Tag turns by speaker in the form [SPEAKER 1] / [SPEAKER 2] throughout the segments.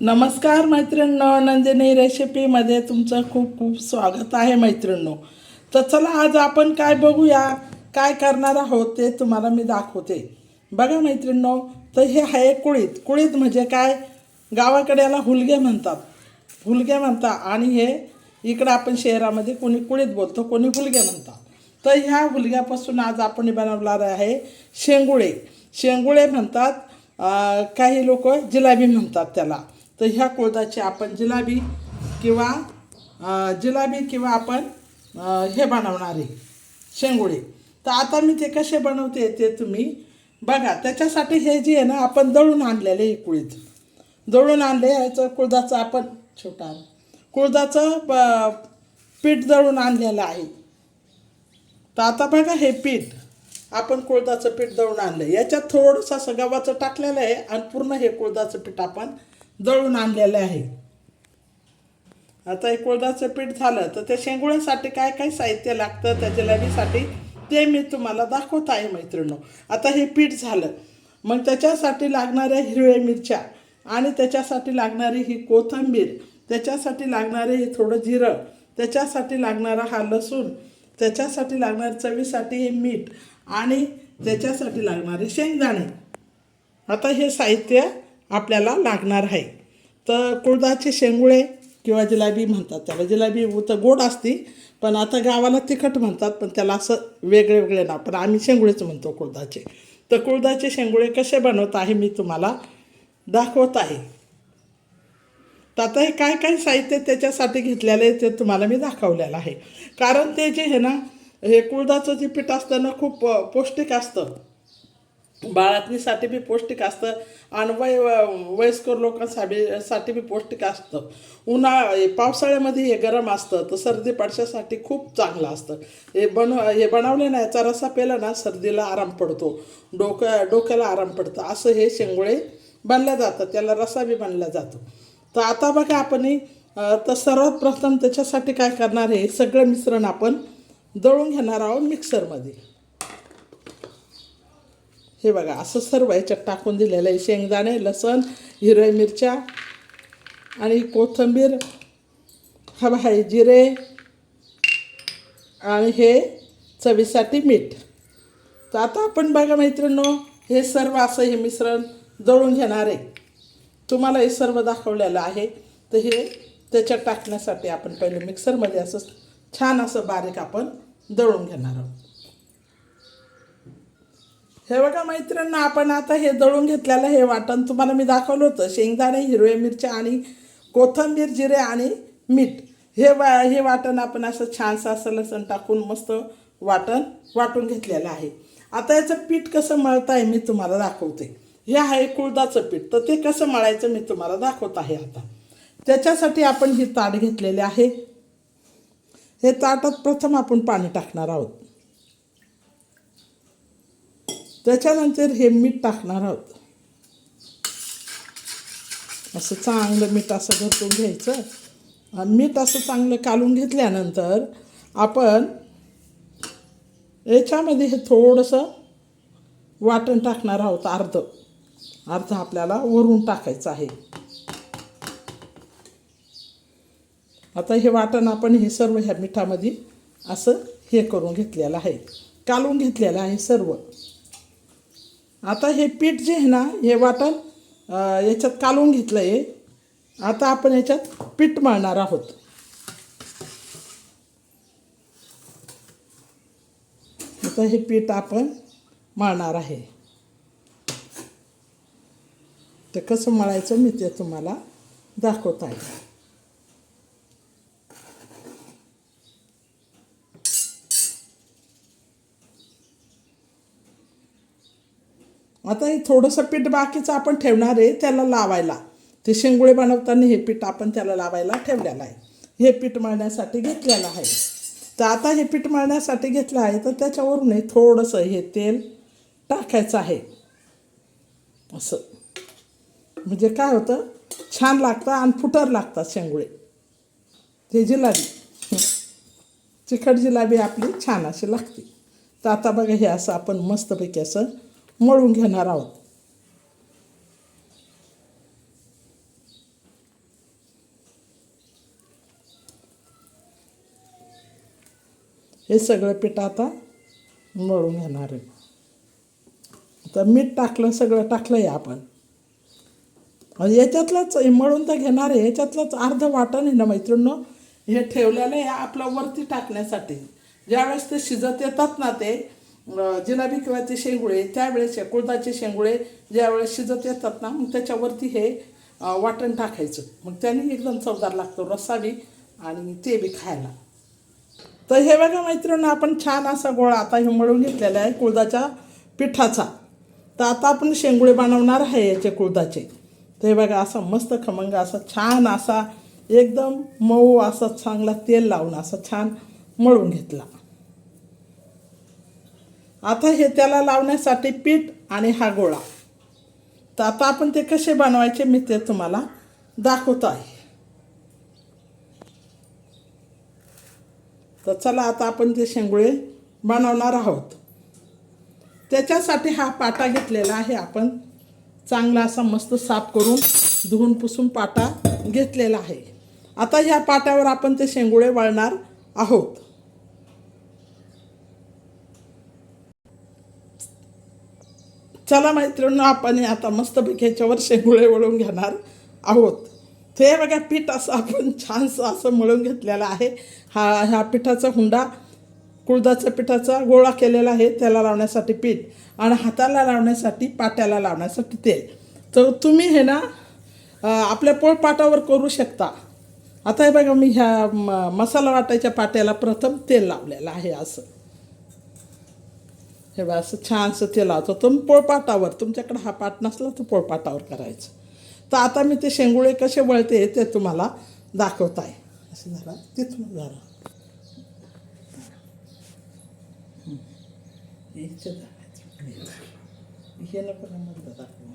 [SPEAKER 1] नमस्कार मैत्रिणींनो नंदिनी रेसिपीमध्ये तुमचं खूप खूप स्वागत आहे मैत्रिणींनो. तर चला आज आपण काय बघूया काय करणार आहोत ते तुम्हाला मी दाखवते. बघा मैत्रिणींनो तर हे आहे कुळीत. कुळीत म्हणजे काय? गावाकडे याला हुलगे म्हणतात. हुलगे म्हणतात आणि हे इकडं आपण शहरामध्ये कोणी कुळीत बोलतो कोणी हुलगे म्हणतात. तर ह्या हुलग्यापासून आज आपण बनवणार आहे शेंगुळे. शेंगुळे म्हणतात काही लोक जिलाबी म्हणतात त्याला. तर ह्या कोळदाची आपण जिलाबी किंवा जिलाबी किंवा आपण हे बनवणारे शेंगुळे. तर आता मी ते कसे बनवते ते तुम्ही बघा. त्याच्यासाठी हे जे आहे ना आपण दळून आणलेले आहे कुळीत. दळून आणले ह्याचं कुळदाचं आपण छोटा कुळदाचं ब- पीठ दळून आणलेलं आहे. तर आता बघा हे पीठ. आपण कुळदाचं पीठ दळून आणलं याच्यात थोडंसं असं गव्हाचं टाकलेलं आहे आणि पूर्ण हे कुळदाचं पीठ आपण दळून आणलेलं आहे. आता हे कुळदाचं पीठ झालं तर त्या शेंगुळ्यासाठी काय काय साहित्य लागतं त्या जिलेबीसाठी ते मी तुम्हाला दाखवत आहे मैत्रिणी आता हे पीठ झालं. मग त्याच्यासाठी लागणाऱ्या हिरव्या मिरच्या आणि त्याच्यासाठी लागणारी ही कोथिंबीर त्याच्यासाठी लागणारे हे थोडं जिरं त्याच्यासाठी लागणारा हा लसूण त्याच्यासाठी लागणार चवीसाठी हे मीठ आणि त्याच्यासाठी लागणारे शेंगदाणे. आता हे साहित्य आपल्याला लागणार आहे. तर कुळदाचे शेंगुळे किंवा जिलाबी म्हणतात त्याला. जिलाबी तर गोड असती पण आता गावाला तिखट म्हणतात पण त्याला असं वेगळे वेगळे ना पण आम्ही शेंगुळेच म्हणतो कुळदाचे. तर कुळदाचे शेंगुळे कसे बनवत आहे मी तुम्हाला दाखवत आहे. तर आता हे काय काय साहित्य त्याच्यासाठी घेतलेलं आहे ते तुम्हाला मी दाखवलेलं आहे. कारण ते जे आहे ना हे कुळदाचं जे पीठ असतं ना खूप पौष्टिक असतं. बाळातनीसाठी बी पौष्टिक असतं आणि वय वयस्कर लोकांसाठी साठी बी पौष्टिक असतं. उन्हाळा पावसाळ्यामध्ये हे गरम असतं तर सर्दी पडशासाठी खूप चांगलं असतं. हे बन हे बनवले ना याचा रसा पेला ना सर्दीला आराम पडतो. डोक्या डोक्याला आराम पडतं. असं हे शेंगोळे बनल्या जातं त्याला रसा बी बनला जातो. तर आता बघा आपण तर सर्वात प्रथम त्याच्यासाठी काय करणार आहे सगळं मिश्रण आपण दळून घेणार आहोत मिक्सरमध्ये. हे बघा असं सर्व याच्यात टाकून दिलेलं आहे. शेंगदाणे लसण हिरव्या मिरच्या आणि कोथिंबीर हवा आहे जिरे आणि हे चवीसाठी मीठ. तर आता आपण बघा मैत्रिणो हे सर्व असं हे मिश्रण दळून घेणार आहे. तुम्हाला हे सर्व दाखवलेलं आहे. तर हे त्याच्यात टाकण्यासाठी आपण पहिले मिक्सरमध्ये असं छान असं बारीक आपण दळून घेणार आहोत. हे बघा मैत्रिणींना आपण आता हे दळून घेतलेलं हे वाटण तुम्हाला मी दाखवलं होतं. शेंगदाणे हिरव्या मिरच्या आणि कोथिंबीर जिरे आणि मीठ. हे वा हे वाटण आपण असं छानसं असं लसण टाकून मस्त वाटण वाटून घेतलेलं आहे. आता याचं पीठ कसं मळत आहे मी तुम्हाला दाखवते. हे आहे कुळदाचं पीठ. तर ते कसं मळायचं मी तुम्हाला दाखवत आहे आता. त्याच्यासाठी आपण ही ताट घेतलेले आहे. हे ताटात प्रथम आपण पाणी टाकणार आहोत. त्याच्यानंतर हे मीठ टाकणार आहोत. असं चांगलं मीठ असं घरतून घ्यायचं. आणि मीठ असं चांगलं कालून घेतल्यानंतर आपण याच्यामध्ये हे थोडंसं वाटण टाकणार आहोत अर्ध. अर्थ आपल्याला वरून टाकायचा आहे. आता हे वाटण आपण हे सर्व ह्या मिठामध्ये असं हे करून घेतलेलं आहे. कालून घेतलेलं आहे सर्व. आता हे पीठ जे आहे ना हे वाटण याच्यात कालून घेतलं आहे आता आपण याच्यात पीठ मळणार आहोत. आता हे पीठ आपण मळणार आहे. ते कसं मळायचं मी ते तुम्हाला दाखवत आहे. आता हे थोडंसं पीठ बाकीचं आपण ठेवणार आहे त्याला लावायला. ते शेंगुळे बनवताना हे पीठ आपण त्याला लावायला ठेवलेलं आहे. हे पीठ मळण्यासाठी घेतलेलं आहे. तर आता हे पीठ मळण्यासाठी घेतलं आहे तर त्याच्यावरून हे थोडंसं हे तेल टाकायचं आहे. असं. म्हणजे काय होतं? छान लागतं आणि फुटर लागतात शेंगुळे. ते जिलाबी. चिकट जिलाबी आपली छान अशी लागते. तर आता बघा हे असं आपण मस्तपैकी असं मळून घेणार आहोत. हे सगळं पीठ आता मळून घेणार आहे. तर मीठ टाकलं सगळं टाकलं आहे आपण. म्हणजे याच्यातलंच हे मळून तर घेणार आहे याच्यातलंच अर्ध वाटण आहे ना मैत्रिणी हे ठेवलेलं आहे आपलं वरती टाकण्यासाठी. ज्यावेळेस ते शिजत येतात ना ते जिनाबी जिलाबी किंवा ते शेंगुळे त्यावेळेस कुळदाचे शेंगुळे ज्यावेळेस शिजत येतात ना मग त्याच्यावरती हे वाटण टाकायचं. मग त्याने एकदम चवदार लागतो रस्साबी आणि ते बी खायला. तर हे बघा मैत्रिणी आपण छान असा गोळा आता हे मळून घेतलेला आहे कुळदाच्या पिठाचा. तर आता आपण शेंगुळे बनवणार आहे याचे कुळदाचे. तर हे बघा असा मस्त खमंग असा छान असा एकदम मऊ असा चांगला तेल लावून असा छान मळून घेतला. आता हे त्याला लावण्यासाठी पीठ आणि हा गोळा. तर आता आपण ते कसे बनवायचे मी ते तुम्हाला दाखवतो आहे. तर चला आता आपण ते शेंगुळे बनवणार आहोत त्याच्यासाठी हा पाटा घेतलेला आहे आपण. चांगला असा मस्त साफ करून धुवून पुसून पाटा घेतलेला आहे. आता ह्या पाट्यावर आपण ते शेंगुळे वळणार आहोत. चला मैत्रिणी आपण आता मस्त ह्याच्यावर शेंगुळे वळून घेणार आहोत. ते बघा पीठ असं आपण छानसं असं मळून घेतलेलं आहे. हा ह्या पिठाचा हुंडा कुळदाच्या पिठाचा गोळा केलेला आहे त्याला लावण्यासाठी पीठ आणि हाताला लावण्यासाठी पाट्याला लावण्यासाठी तेल. तर तुम्ही हे ना आपल्या पोळपाटावर करू शकता. आता हे बघा मी ह्या म मसाला वाटायच्या पाट्याला प्रथम तेल लावलेलं आहे असं. हे बघा असं छानसं तेल लावतो. तुम्ही पोळपाटावर तुमच्याकडे हा पाट नसला तर पोळपाटावर करायचं. तर आता मी ते शेंगुळे कसे वळते ते तुम्हाला दाखवत आहे असं झालं. तिथून झालं हं. इथे दाखवायचं. हे नको ना मधलं दाखवू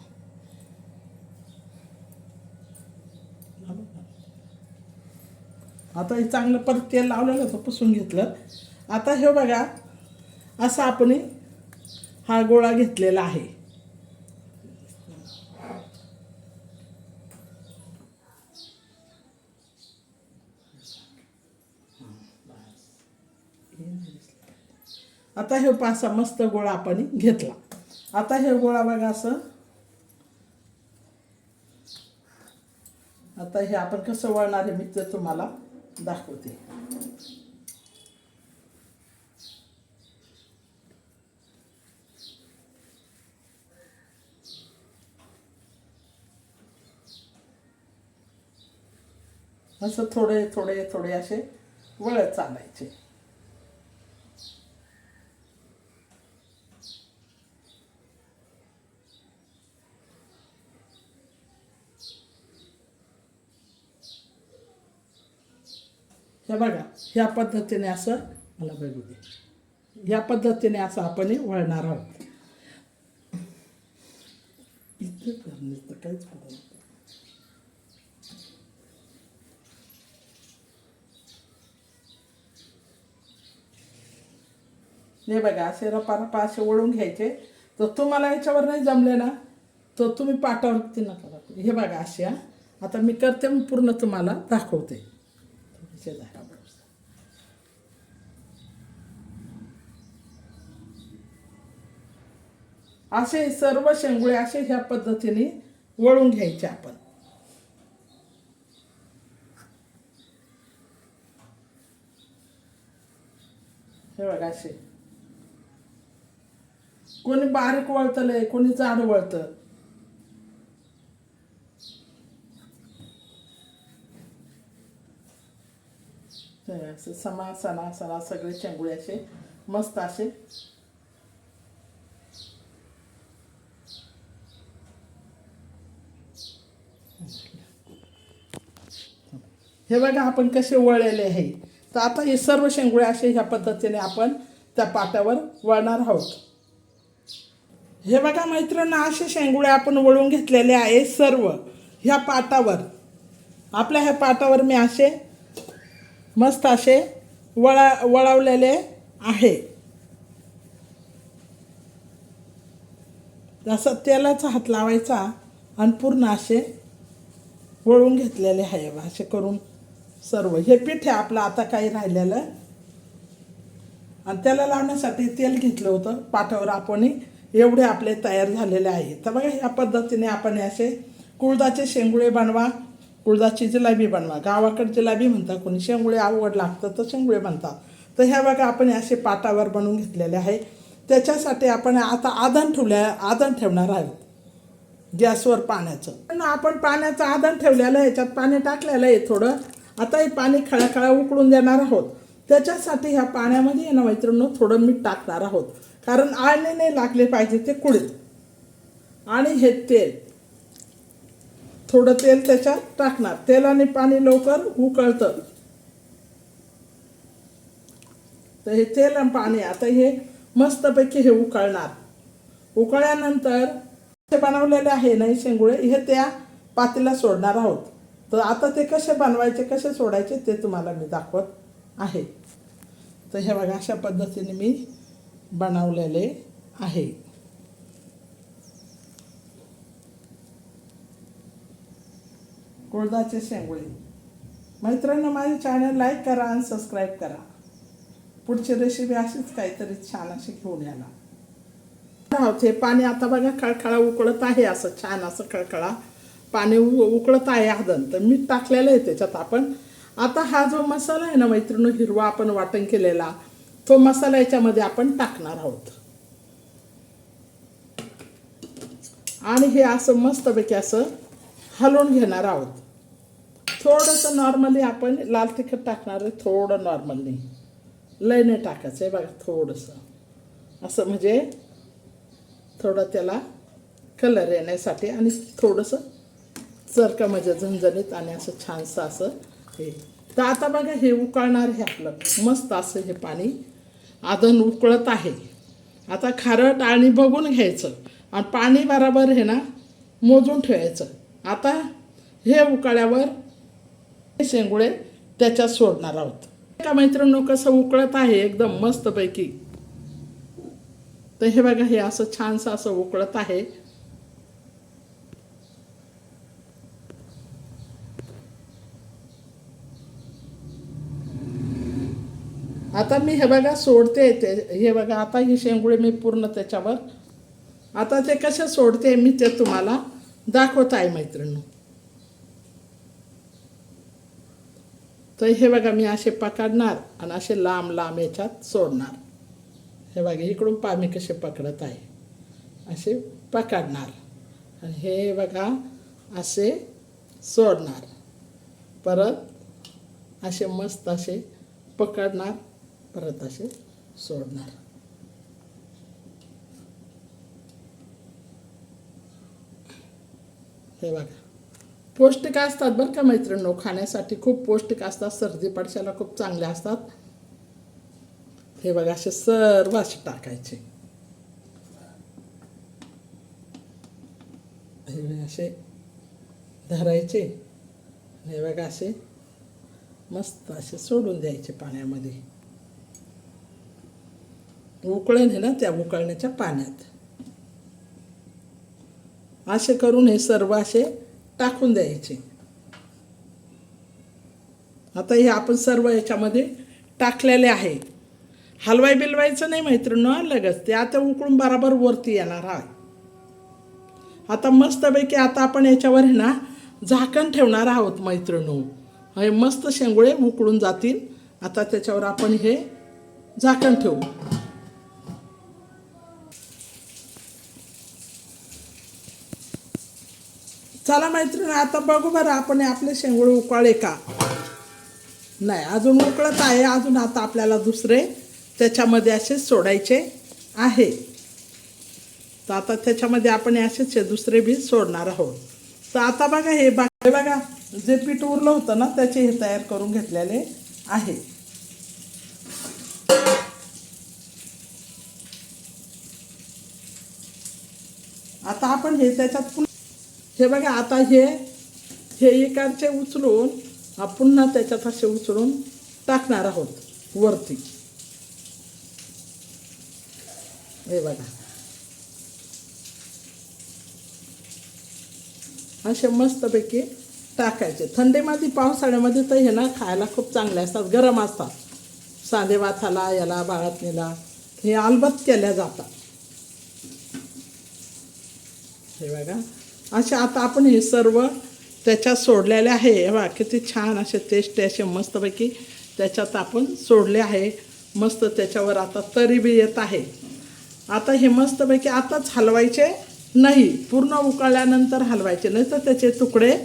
[SPEAKER 1] आता हे चांगलं परत तेल लावलेलं होतं पुसून घेतलं. आता हे बघा असा आपण हा गोळा घेतलेला आहे. आता हे पासा मस्त गोळा आपण घेतला. आता हे गोळा बघा असं. आता हे आपण कसं वळणार आहे मी ते तुम्हाला दाखवते. असं थोडे थोडे थोडे असे वळत चालायचे. हे बघा ह्या पद्धतीने असं मला बघू दे. या पद्धतीने असं आपण वळणार आहोत. इथं करणे तर काहीच हे बघा असे रपा रपा असे वळून घ्यायचे. तर तुम्हाला याच्यावर नाही जमले ना तर तुम्ही पाटावरती नका दाखवू. हे बघा असे आता मी करते पूर्ण तुम्हाला दाखवते. थोडेसे असे सर्व शेंगुळे असे ह्या पद्धतीने वळून घ्यायचे आपण. हे बघा असे. कोणी बारीक वळतलंय कोणी जाड वळतं. असे समा सणा सणा सगळे शेंगुळे असे मस्त असे. हे बघा आपण कसे वळलेले आहे तर आता हे सर्व शेंगुळे असे ह्या पद्धतीने आपण त्या पाट्यावर वळणार आहोत. हे बघा मैत्रांना असे शेंगुळे आपण वळून घेतलेले आहे सर्व ह्या पाटावर. आपल्या ह्या पाटावर मी असे मस्त असे वळा वळवलेले आहे. असं तेलाचा हात लावायचा आणि पूर्ण असे वळून घेतलेले आहे बा, असे करून सर्व. हे पीठ आहे आपलं आता काही राहिलेलं. आणि त्याला लावण्यासाठी तेल घेतलं होतं पाठावर आपण एवढे आपले तयार झालेले आहे तर बघा ह्या पद्धतीने आपण असे कुळदाचे शेंगुळे बनवा. कुळदाची जिलाबी बनवा. गावाकडे जिलाबी म्हणतात कोणी. शेंगुळे आवड लागतं तर शेंगुळे म्हणतात तर ह्या बघा आपण असे पाटावर बनवून घेतलेले आहे. त्याच्यासाठी आपण आता आधण ठेवल्या आधण ठेवणार आहोत. गॅसवर पाण्याचं. पण आपण पाण्याचं आधण ठेवलेलं आहे याच्यात पाणी टाकलेलं आहे थोडं. आता हे पाणी खळाखळा उकळून देणार आहोत. त्याच्यासाठी ह्या पाण्यामध्ये आहे ना मैत्रिणी थोडं मीठ टाकणार आहोत. कारण आळणे नाही लागले पाहिजे ते कुळीत आणि हे तेल. थोडं तेल त्याच्यात टाकणार. तेलाने पाणी लवकर उकळतं. तर हे तेल आणि पाणी आता हे मस्तपैकी हे उकळणार. उकळल्यानंतर ते बनवलेले आहे नाही शेंगुळे हे त्या पातीला सोडणार आहोत. तर आता ते कसे बनवायचे कसे सोडायचे ते तुम्हाला मी दाखवत आहे. तर हे बघा अशा पद्धतीने मी बनवलेले आहे. कुळदाचे शेंगुळे. मैत्रिणी माझे चॅनल लाईक करा आणि सबस्क्राईब करा. पुढची रेसिपी अशीच काहीतरी छान अशी घेऊन याला आहोत हे पाणी आता बघा खळखळा उकळत आहे असं छान असं खळखळा. पाणी उ- उकळत आहे आदन. तर मीठ टाकलेलं आहे त्याच्यात आपण. आता हा जो मसाला आहे ना मैत्रिणी हिरवा आपण वाटण केलेला तो मसाला याच्यामध्ये आपण टाकणार आहोत. आणि हे असं मस्तपैकी असं हलवून घेणार आहोत. थोडंसं नॉर्मली आपण लाल तिखट टाकणार आहे थोडं नॉर्मली लय नाही टाकायचं आहे बघा थोडंसं. असं म्हणजे थोडं त्याला कलर येण्यासाठी आणि थोडंसं चरका म्हणजे झणझणीत आणि असं छानसं असं हे. तर आता बघा हे उकळणार हे आपलं. मस्त असं हे पाणी आदन उकळत आहे. आता खारट आणि बघून घ्यायचं. आणि पाणी बराबर हे ना मोजून ठेवायचं. आता हे उकळ्यावर शेंगुळे त्याच्यात सोडणार आहोत. का मैत्रिणी कसं उकळत आहे एकदम मस्तपैकी. तर हे बघा हे असं छानसं असं उकळत आहे. आता मी हे बघा सोडते ते. हे बघा आता ही शेंगुळे मी पूर्ण त्याच्यावर. आता ते कसे सोडते मी ते तुम्हाला दाखवत आहे मैत्रिणी. तर हे बघा मी असे पकडणार आणि असे लांब लांब याच्यात सोडणार. हे बघा इकडून पा मी कसे पकडत आहे. असे पकडणार. आणि हे बघा असे सोडणार. परत असे मस्त असे पकडणार परत असे सोडणार. हे बघा. पौष्टिक असतात बरं का मैत्रिणी खाण्यासाठी खूप पौष्टिक असतात सर्दी पडशाला खूप चांगल्या असतात. हे बघा असे सर्व असे टाकायचे. हे असे धरायचे. हे बघा असे मस्त असे सोडून द्यायचे पाण्यामध्ये. उकळेल ना त्या उकळण्याच्या पाण्यात. असे करून हे सर्व असे टाकून द्यायचे. आता हे आपण सर्व याच्यामध्ये टाकलेले आहे. हलवाय बिलवायचं नाही मैत्रिणी लगेच. ते आता उकळून बराबर वरती येणार आहे. आता मस्तपैकी आता आपण याच्यावर ना झाकण ठेवणार आहोत मैत्रिणी हे मस्त शेंगुळे उकळून जातील. आता त्याच्यावर आपण हे झाकण ठेवू. चला मैत्रीण आता बघू बरं आपण आपले शेंगूळ उकळे का? नाही अजून उकळत आहे. अजून आता आपल्याला दुसरे त्याच्यामध्ये असे सोडायचे आहे. तर आता त्याच्यामध्ये आपण असेच दुसरे बी सोडणार आहोत. तर आता बघा हे बाकी बघा जे पीठ उरलं होतं ना त्याचे हे तयार करून घेतलेले आहे. आता आपण हे त्याच्यात पुन्हा हे बघा आता हे हे इकडचे उचलून पुन्हा त्याच्यात असे उचलून टाकणार आहोत वरती. हे बघा. असे मस्तपैकी टाकायचे. थंडीमध्ये पावसाळ्यामध्ये तर हे ना खायला खूप चांगले असतात गरम असतात. साधे सांधेवाथाला याला बाळातणीला हे अलबत केल्या जातात. हे बघा. असे आता आपण हे सर्व त्याच्यात सोडलेले आहे. हे किती छान असे टेस्ट असे मस्तपैकी त्याच्यात आपण सोडले आहे. मस्त त्याच्यावर आता तरी बी येत आहे. आता हे मस्तपैकी आताच हलवायचे नाही. पूर्ण उकळल्यानंतर हलवायचे नाही तर त्याचे तुकडे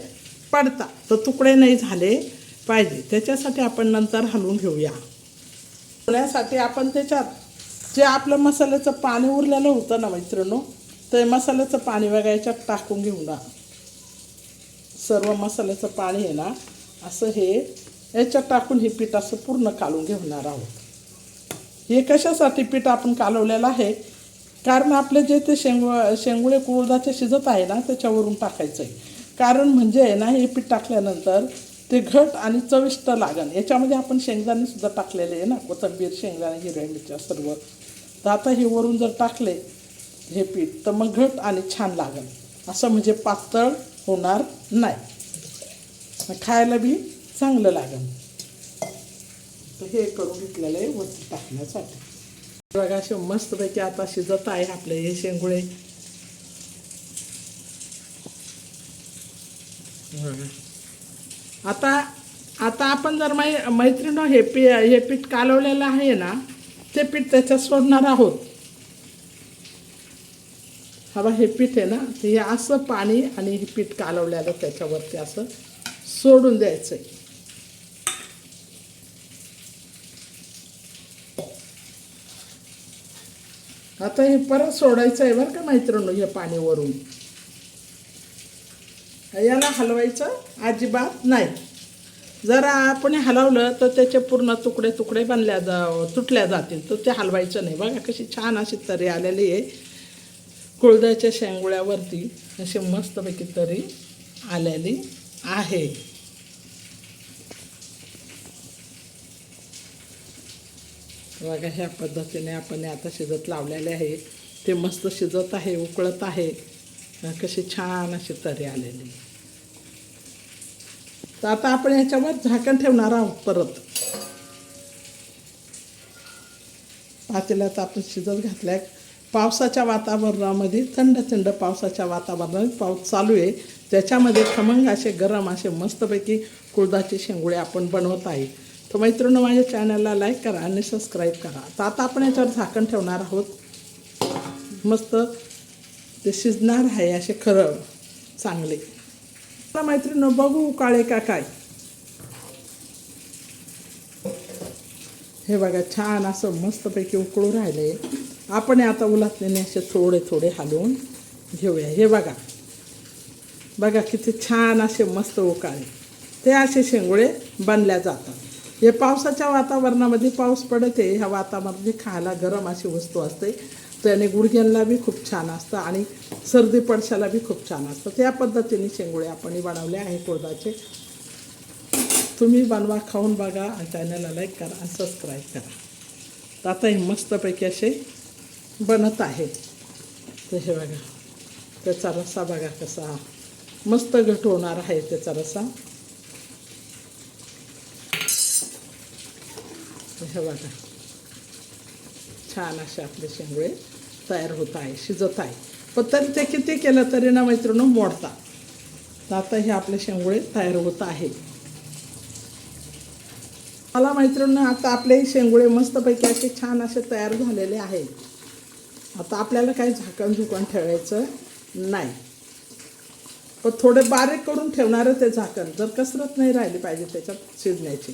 [SPEAKER 1] पडतात. तर तुकडे नाही झाले पाहिजे. त्याच्यासाठी आपण नंतर हलवून घेऊया. होण्यासाठी आपण त्याच्यात जे आपलं मसाल्याचं पाणी उरलेलं होतं ना मैत्रिणू तर मसाल्याचं पाणी बघा याच्यात टाकून घेऊ ना. सर्व मसाल्याचं पाणी आहे ना असं हे याच्यात टाकून हे पीठ असं पूर्ण कालून घेणार आहोत. हे कशासाठी पीठ आपण कालवलेलं आहे? कारण आपले जे ते शेंगु शेंगुळे कुळदाचे शिजत आहे ना त्याच्यावरून टाकायचं आहे कारण म्हणजे आहे ना हे पीठ टाकल्यानंतर ते घट आणि चविष्ट लागण याच्यामध्ये आपण शेंगदाणे सुद्धा टाकलेले आहे ना कोथंबीर शेंगदाणे हिरव्या मिरच्या सर्व. तर आता हे वरून जर टाकले हे पीठ. तर मग घट आणि छान लागेल. असं म्हणजे पातळ होणार नाही. खायला बी चांगलं लागन तर हे करून घेतलेलं आहे वरती टाकण्यासाठी. बघा असे मस्तपैकी आता शिजत आहे आपले हे शेंगुळे. आता आता आपण जर मै मैत्रिणी हे पी हे पीठ कालवलेलं आहे ना ते पीठ त्याच्यात सोडणार आहोत. हवा हे पीठ आहे ना तर हे असं पाणी आणि हे पीठ कालवलेलं त्याच्यावरती असं सोडून द्यायचं आहे आता हे परत सोडायचं आहे बरं का मैत्रिणी हे पाणी वरून याला हलवायचं अजिबात नाही. जर आपण हलवलं तर त्याचे पूर्ण तुकडे तुकडे बनल्या जा तुटल्या जातील. तर ते हलवायचं नाही. बघा कशी छान अशी तरी आलेली आहे. कुळदाच्या शेंगुळ्यावरती अशी मस्तपैकी तरी आलेली आहे. बघा ह्या पद्धतीने आपण आता शिजत लावलेले आहे. ते मस्त शिजत आहे उकळत आहे. कशी छान अशी तरी आलेली. तर आता आपण याच्यावर झाकण ठेवणार आहोत परत. पातेल्यात आपण शिजत घातल्या पावसाच्या वातावरणामध्ये थंड थंड पावसाच्या वातावरणात पाऊस चालू आहे. त्याच्यामध्ये खमंग असे गरम असे मस्तपैकी कुळदाचे शेंगुळे आपण बनवत आहे. तर मैत्रिणी माझ्या चॅनलला लाईक करा आणि सबस्क्राईब करा. तर आता आपण याच्यावर झाकण ठेवणार आहोत. मस्त ते शिजणार आहे असे खरं चांगले. मैत्रिणी बघू उकाळे का काय. हे बघा छान असं मस्तपैकी उकळू आहे आपण आता उलातलेने असे थोडे थोडे हलवून घेऊया. हे बघा. बघा किती छान असे मस्त उकाळे. ते असे शेंगुळे बनल्या जातात. हे पावसाच्या वातावरणामध्ये पाऊस पडते ह्या वातावरणामध्ये खायला गरम अशी वस्तू असते. त्याने गुडघ्यांना बी खूप छान असतं आणि सर्दी पडशाला बी खूप छान असतं. त्या पद्धतीने शेंगुळे आपण बनवले आहे कोळदाचे तुम्ही बनवा खाऊन बघा आणि चॅनलला लाईक करा आणि सबस्क्राईब करा. तर आता हे मस्तपैकी असे बनत आहेत तर हे बघा त्याचा रस्सा बघा कसा मस्त घट होणार आहे त्याचा रस्सा. हे बघा छान असे आपले शेंगुळे तयार होत आहे शिजत आहे. पण तरी ते किती केलं तरी ना मैत्रिणी मोडतात. तर आता हे आपले शेंगुळे तयार होत आहे मला मैत्रिणी आता आपले शेंगुळे मस्तपैकी असे छान असे तयार झालेले आहेत. आता आपल्याला काही झाकण झुकण ठेवायचं नाही. पण थोडे बारीक करून ठेवणारं ते झाकण जर कसरत नाही राहिली पाहिजे त्याच्यात शिजण्याची.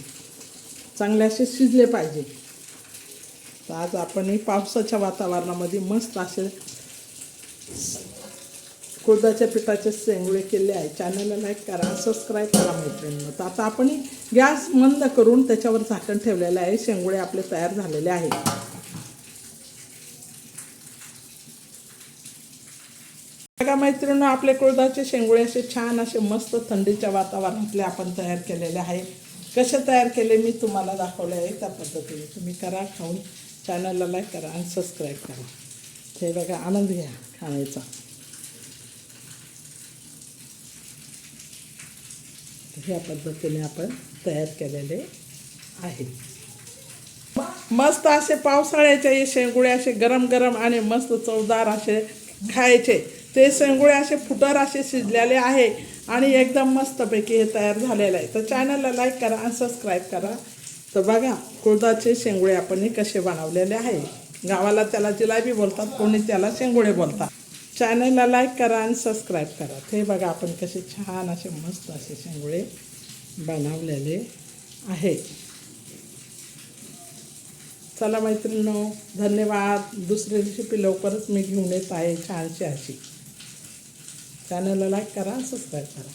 [SPEAKER 1] चांगले असे शिजले पाहिजे. तर आज आपण पावसाच्या वातावरणामध्ये मस्त असे कुळदाच्या पिठाचे शेंगुळे केले आहे. चॅनलला लाईक करा सबस्क्राईब करा मैत्रिणींना. तर आता आपण गॅस मंद करून त्याच्यावर झाकण ठेवलेलं आहे. शेंगुळे आपले तयार झालेले आहेत. बघा मैत्रिणी आपले कुळदाचे शेंगुळे असे छान असे मस्त थंडीच्या वातावरणातले आपण तयार केलेले आहे. कसे तयार केले मी तुम्हाला दाखवले आहे. त्या पद्धतीने तुम्ही करा खाऊन. चॅनलला लाईक करा आणि सबस्क्राईब करा. हे बघा आनंद घ्या खाण्याचा. ह्या पद्धतीने आपण तयार केलेले आहेत. मस्त असे पावसाळ्याचे हे शेंगुळे असे गरम गरम आणि मस्त चवदार असे खायचे. ते शेंगुळे असे फुटर असे शिजलेले आहे आणि एकदम मस्तपैकी हे तयार झालेलं आहे. तर चॅनलला लाईक करा आणि सबस्क्राईब करा. तर बघा कुळदाचे शेंगुळे आपण हे कसे बनवलेले आहे. गावाला त्याला जिलाबी बोलतात कोणी त्याला शेंगुळे बोलतात. चॅनलला लाईक करा आणि सबस्क्राईब करा. ते बघा आपण कसे छान असे मस्त असे शेंगुळे बनवलेले आहेत. चला मैत्रिणीनो धन्यवाद. दुसरी रेसिपी लवकरच मी घेऊन येत आहे छानशी अशी. चॅनलला लाईक करा सबस्क्राईब करा.